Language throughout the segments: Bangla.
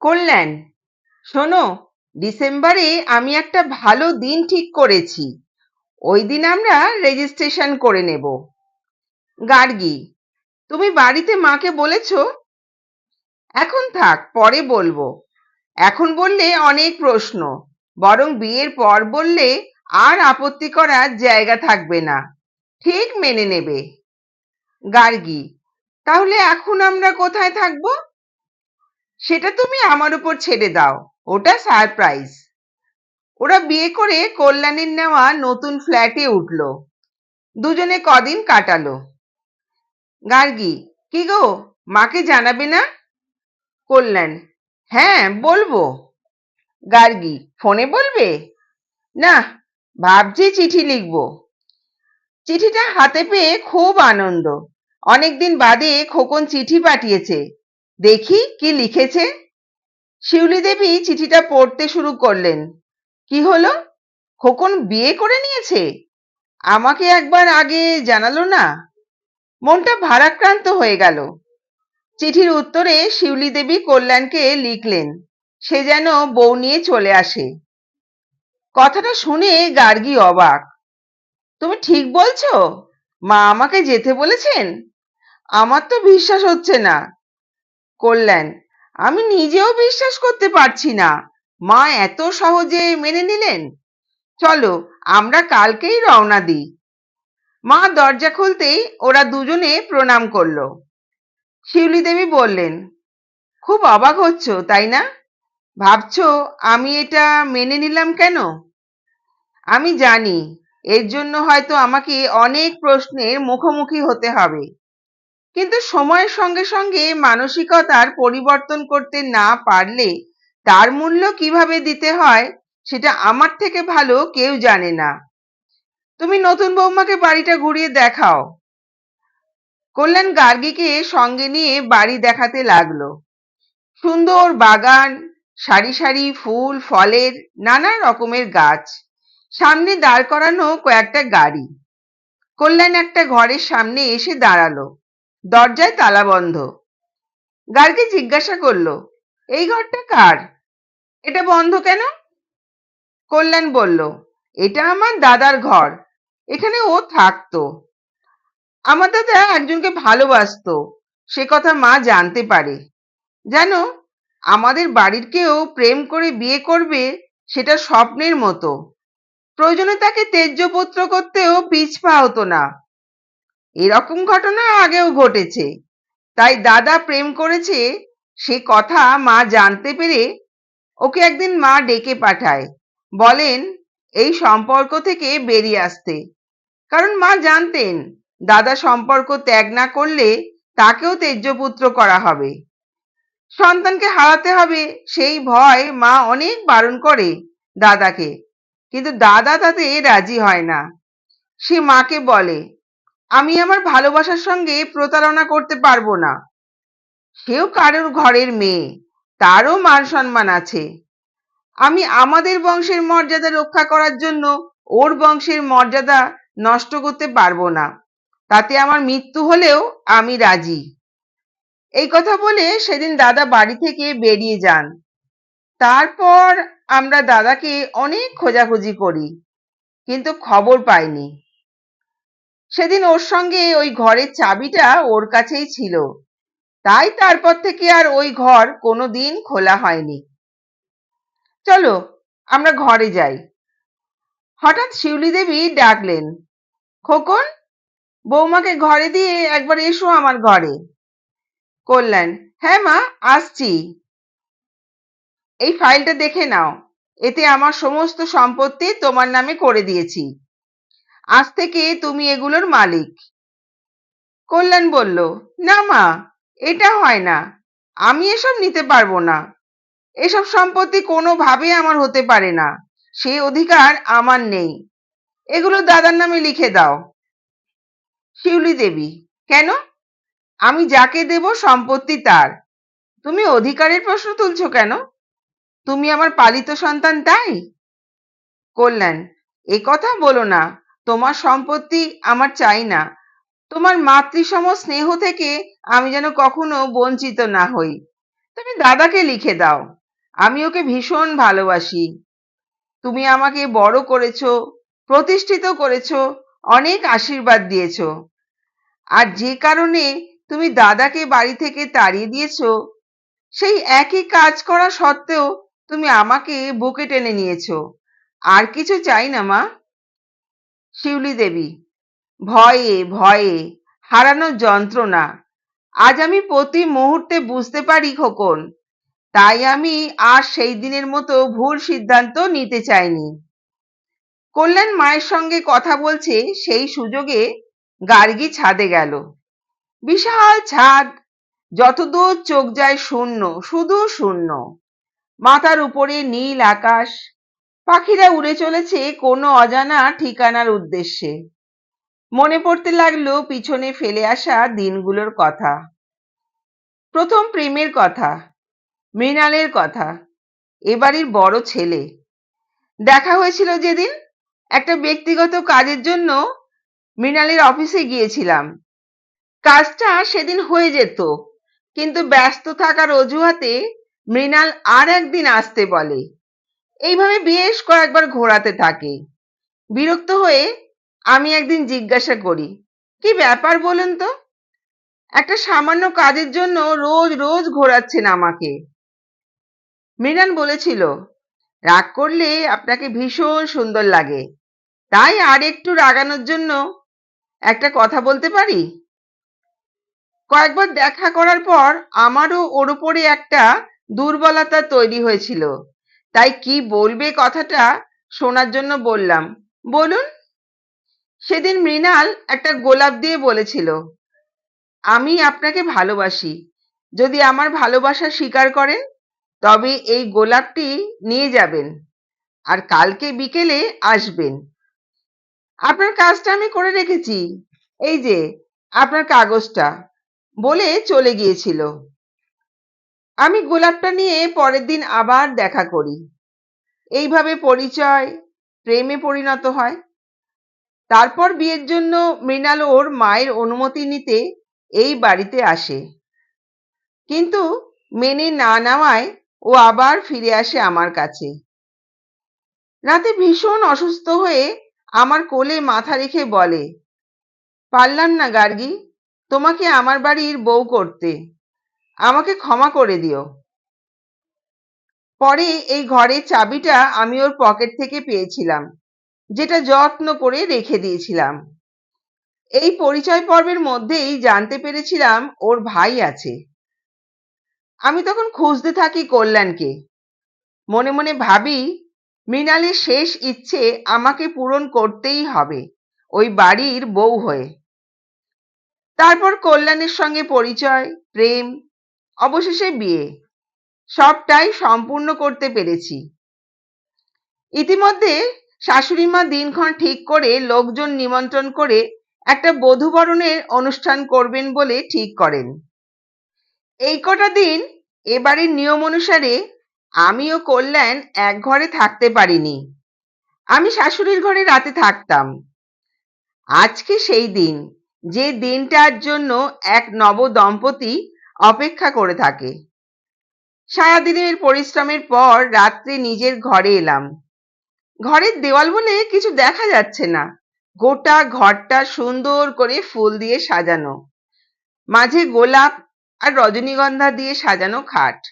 কল্যাণ শোনো, ডিসেম্বরে আমি একটা ভালো দিন ঠিক করেছি। ওই দিন আমরা রেজিস্ট্রেশন করে নেব। গার্গী, তুমি বাড়িতে মাকে বলেছ? এখন থাক, পরে বলব। এখন বললে অনেক প্রশ্ন, বরং বিয়ের পর বললে আর আপত্তি করার জায়গা থাকবে না। ঠিক মেনে নেবে। গার্গী, তাহলে এখন আমরা কোথায় থাকব? সেটা তুমি আমার উপর ছেড়ে দাও। ওটা সারপ্রাইজ ওরা বিয়ে করে কল্যাণীর নেওয়া নতুন ফ্ল্যাটে উঠল। দুজনে কদিন কাটালো। গার্গী, কি গো, মাকে জানাবে না? কল্যাণ হ্যাঁ বলব। গার্গী, ফোনে বলবে? না, ভাবছি চিঠি লিখব। চিঠিটা হাতে পেয়ে খুব আনন্দ। অনেকদিন বাদে খোকন চিঠি পাঠিয়েছে। দেখি কি লিখেছে। শিউলি দেবী চিঠিটা পড়তে শুরু করলেন। কি হলো? খোকন বিয়ে করে নিয়েছে? আমাকে একবার আগে জানালো না? মনটা ভারাক্রান্ত হয়ে গেল। চিঠির উত্তরে শিউলি দেবী কল্যাণকে লিখলেন, সে যেন বউ নিয়ে চলে আসে। কথাটা শুনে গার্গী অবাক। তুমি ঠিক বলছো? মা আমাকে যেতে বলেছেন? আমার তো বিশ্বাস হচ্ছে না। কল্যাণ আমি নিজেও বিশ্বাস করতে পারছি না। মা এত সহজে মেনে নিলেন? চলো, আমরা কালকেই রওনা দিই। মা দরজা খুলতেই ওরা দুজনে প্রণাম করল। শিউলি দেবী বললেন, খুব অবাক হচ্ছ, তাই না? ভাবছ আমি এটা মেনে নিলাম কেন? আমি জানি, এর জন্য হয়তো আমাকে অনেক প্রশ্নের মুখোমুখি হতে হবে। কিন্তু সময়ের সঙ্গে সঙ্গে মানসিকতার পরিবর্তন করতে না পারলে তার মূল্য কীভাবে দিতে হয় সেটা আমার থেকে ভালো কেউ জানে না। তুমি নতুন বৌমাকে বাড়িটা ঘুরিয়ে দেখাও। কল্যাণ গার্গীকে সঙ্গে নিয়ে বাড়ি দেখাতে লাগল। সুন্দর বাগান, সারি সারি ফুল, ফলের নানা রকমের গাছ। সামনে দাঁড় করানো কয়েকটা গাড়ি। কল্যাণ একটা ঘরের সামনে এসে দাঁড়াল। দরজায় তালা বন্ধ। গার্গী জিজ্ঞাসা করল, এই ঘরটা কার? এটা বন্ধ কেন? কল্যাণ বলল, এটা আমার দাদার ঘর। এখানে ও থাকতো। আমার দাদা একজনকে ভালোবাসতো। সে কথা মা জানতে পারে। জানো আমাদের বাড়ির কেউ প্রেম করে বিয়ে করবে সেটা স্বপ্নের মতো। প্রয়োজনে তাকে তেজ্য পুত্র করতেও পিছপা হতো না। এরকম ঘটনা আগেও ঘটেছে। তাই দাদা প্রেম করেছে সে কথা মা জানতে পেরে ওকে একদিন মা ডেকে পাঠায়। বলেন, এই সম্পর্ক থেকে বেরিয়ে আসতে। কারণ মা জানতেন, দাদা সম্পর্ক ত্যাগ না করলে তাকেও তেজ্যপুত্র করা হবে। সন্তানকে হারাতে হবে সেই ভয় মা অনেক বারণ করে দাদাকে। কিন্তু দাদা তাতে রাজি হয় না। সে মাকে বলে আমি আমার ভালোবাসার সঙ্গে প্রতারণা করতে পারব না। সেও কারোর ঘরের মেয়ে, তারও মান সম্মান আছে। আমি আমাদের বংশের মর্যাদা রক্ষা করার জন্য ওর বংশের মর্যাদা নষ্ট করতে পারব না। তাতে আমার মৃত্যু হলেও আমি রাজি। এই কথা বলে সেদিন দাদা বাড়ি থেকে বেরিয়ে যান। তারপর আমরা দাদাকে অনেক খোঁজাখুঁজি করি, কিন্তু খবর পাইনি। সেদিন ওর সঙ্গে ওই ঘরের চাবিটা ওর কাছেই ছিল। তাই তারপর থেকে আর ওই ঘর কোনোদিন খোলা হয়নি। চলো, আমরা ঘরে যাই। হঠাৎ শিউলি দেবী ডাকলেন, খোকন, বৌমাকে ঘরে দিয়ে একবার এসো আমার ঘরে। কল্যাণ হ্যাঁ মা, আসছি। এই ফাইলটা দেখে নাও, এতে আমার সমস্ত সম্পত্তি তোমার নামে করে দিয়েছি। আজ থেকে তুমি এগুলোর মালিক। কল্যাণ বলল, না মা, এটা হয় না। আমি এসব নিতে পারব না। এসব সম্পত্তি কোনোভাবে আমার হতে পারে না। সে অধিকার আমার নেই। এগুলো দাদার নামে লিখে দাও। শিউলি দেবী, কেন? আমি যাকে দেব সম্পত্তি তার। তুমি অধিকারের প্রশ্ন তুলছ কেন? তুমি আমার পালিত সন্তান তাই? কল্যাণ, এ কথা বলো না। তোমার সম্পত্তি আমার চাই না। তোমার মাতৃসম স্নেহ থেকে আমি যেন কখনো বঞ্চিত না হই। তুমি দাদাকে লিখে দাও। আমি ওকে ভীষণ ভালোবাসি। তুমি আমাকে বড় করেছ, প্রতিষ্ঠিত করেছ, অনেক আশীর্বাদ দিয়েছ। আর যে কারণে তুমি দাদাকে বাড়ি থেকে তাড়িয়ে দিয়েছ, সেই একই কাজ করা সত্ত্বেও তুমি আমাকে বুকে টেনে নিয়েছো। আর কিছু চাই না, মা? শিউলি দেবী। ভয়ে ভয়ে হারানোর যন্ত্রণা। আজ আমি প্রতি মুহূর্তে বুঝতে পারি খোকন। তাই আমি আর সেই দিনের মতো ভুল সিদ্ধান্ত নিতে চাইনি। কল্যাণ মায়ের সঙ্গে কথা বলছে, সেই সুযোগে গার্গী ছাদে গেল। বিশাল ছাদ, যতদূর চোখ যায় শূন্য, শুধু শূন্য। মাথার উপরে নীল আকাশ পাখিরা উড়ে চলেছে কোনো অজানা ঠিকানার উদ্দেশ্যে। মনে পড়তে লাগল পিছনে ফেলে আসা দিনগুলোর কথা। প্রথম প্রেমের কথা, মৃণালের কথা এবাড়ির বড় ছেলে। দেখা হয়েছিল যেদিন একটা ব্যক্তিগত কাজের জন্য মৃণালের অফিসে গিয়েছিলাম। কাজটা সেদিন হয়ে যেত, কিন্তু ব্যস্ত থাকার অজুহাতে মৃণাল আর একদিন আসতে বলে। এইভাবে বেশ কয়েকবার ঘোরাতে থাকে। বিরক্ত হয়ে আমি একদিন জিজ্ঞাসা করি, কি ব্যাপার বলুন তো? একটা সামান্য কাজের জন্য রোজ রোজ ঘোরাচ্ছেন আমাকে। মৃণাল বলেছিল, রাগ করলে আপনাকে ভীষণ সুন্দর লাগে। তাই আর একটু রাগানোর জন্য একটা কথা বলতে পারি? কয়েকবার দেখা করার পর আমারও ওর উপরে একটা দুর্বলতা তৈরি হয়েছিল। তাই কি বলবে কথাটা শোনার জন্য বললাম। বলুন। সেদিন মৃণাল একটা গোলাপ দিয়ে বলেছিল, আমি আপনাকে ভালোবাসি। যদি আমার ভালোবাসা স্বীকার করেন, তবে এই গোলাপটি নিয়ে যাবেন আর কালকে বিকেলে আসবেন। আপনার কাজটা আমি করে রেখেছি। এই যে, আপনার কাগজটা। বলে চলে গিয়েছিল। আমি গোলাপটা নিয়ে পরের দিন আবার দেখা করি। এইভাবে পরিচয়, প্রেমে পরিণত হয়। তারপর বিয়ের জন্য মৃণাল ওর মায়ের অনুমতি নিতে এই বাড়িতে আসে। কিন্তু মেনে না নেওয়ায় ও আবার ফিরে আসে আমার কাছে। রাতে ভীষণ অসুস্থ হয়ে আমার কোলে মাথা রেখে বলে, পারলাম না গার্গী, তোমাকে আমার বাড়ির বউ করতে। আমাকে ক্ষমা করে দিও। পরে এই ঘরের চাবিটা আমি ওর পকেট থেকে পেয়েছিলাম, যেটা যত্ন করে রেখে দিয়েছিলাম। এই পরিচয় পর্বের মধ্যেই জানতে পেরেছিলাম ওর ভাই আছে। আমি তখন খুঁজতে থাকি কল্যাণকে। মনে মনে ভাবি, মৃণালের শেষ ইচ্ছে আমাকে পূরণ করতেই হবে, ওই বাড়ির বউ হয়ে। তারপর কল্যাণের সঙ্গে পরিচয়, প্রেম অবশেষে বিয়ে। সবটাই সম্পূর্ণ করতে পেরেছি। ইতিমধ্যে শাশুড়ি মা দিনক্ষণ ঠিক করে লোকজন নিমন্ত্রণ করে একটা বধূবরণের অনুষ্ঠান করবেন বলে ঠিক করেন। এই কটা দিন এবারের নিয়ম অনুসারে আমি ও কল্যাণ এক ঘরে থাকতে পারিনি। আমি শাশুড়ির ঘরে রাতে থাকতাম। আজকে সেই দিন, যে দিনটার জন্য এক নব দম্পতি অপেক্ষা করে থাকে। সারাদিনের পরিশ্রমের পর রাত্রে নিজের ঘরে এলাম। ঘরের দেওয়াল বলে কিছু দেখা যাচ্ছে না। গোটা ঘরটা সুন্দর করে ফুল দিয়ে সাজানো। মাঝে গোলাপ আর রজনীগন্ধা দিয়ে সাজানো খাট।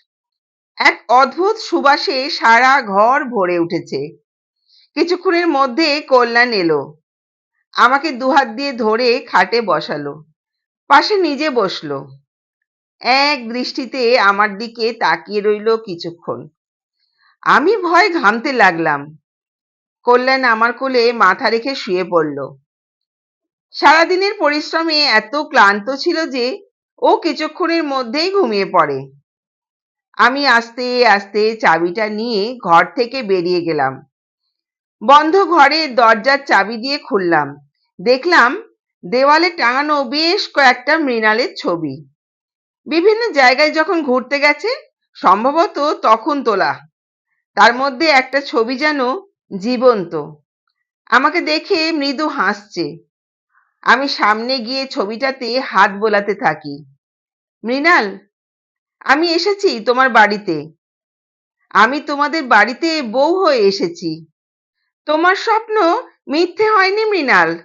এক অদ্ভুত সুবাসে সারা ঘর ভরে উঠেছে। কিছুক্ষণের মধ্যে কল্যাণ এলো। আমাকে দুহাত দিয়ে ধরে খাটে বসালো। পাশে নিজে বসল। এক দৃষ্টিতে আমার দিকে তাকিয়ে রইল কিছুক্ষণ। আমি ভয় ঘামতে লাগলাম। কল্যাণ আমার কোলে মাথা রেখে শুয়ে পড়ল। সারাদিনের পরিশ্রমে এত ক্লান্ত ছিল যে ও কিছুক্ষণের মধ্যেই ঘুমিয়ে পড়ে। আমি আস্তে আস্তে চাবিটা নিয়ে ঘর থেকে বেরিয়ে গেলাম। বন্ধ ঘরে দরজার চাবি দিয়ে খুললাম। দেখলাম দেওয়ালে টাঙানো বেশ কয়েকটা মৃণালের ছবি। বিভিন্ন জায়গায় যখন ঘুরতে গেছে, সম্ভবত তখন তোলা। তার মধ্যে একটা ছবি যেন জীবন্ত। আমাকে দেখে মৃদু হাসছে। আমি সামনে গিয়ে ছবিটাতে হাত বোলাতে থাকি। মৃণাল, আমি এসেছি তোমার বাড়িতে। আমি তোমাদের বাড়িতে বউ হয়ে এসেছি। তোমার স্বপ্ন মিথ্যে হয়নি মৃণাল।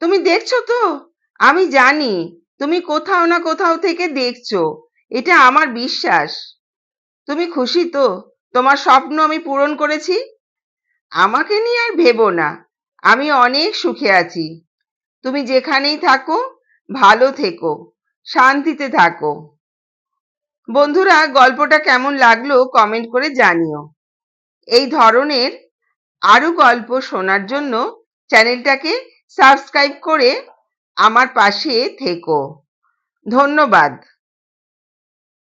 তুমি দেখছ তো? আমি জানি। তুমি কোথাও না কোথাও থেকে দেখছ। এটা আমার বিশ্বাস। তুমি খুশি তো? তোমার স্বপ্ন আমি পূরণ করেছি? আমাকে নিয়ে আর ভেবো না। আমি অনেক সুখে আছি। তুমি যেখানেই থাকো, ভালো থেকো। শান্তিতে থাকো। বন্ধুরা, গল্পটা কেমন লাগল কমেন্ট করে জানিও। এই ধরনের আরও গল্প শোনার জন্য চ্যানেলটাকে সাবস্ক্রাইব করে আমার পাশে থেকো। ধন্যবাদ।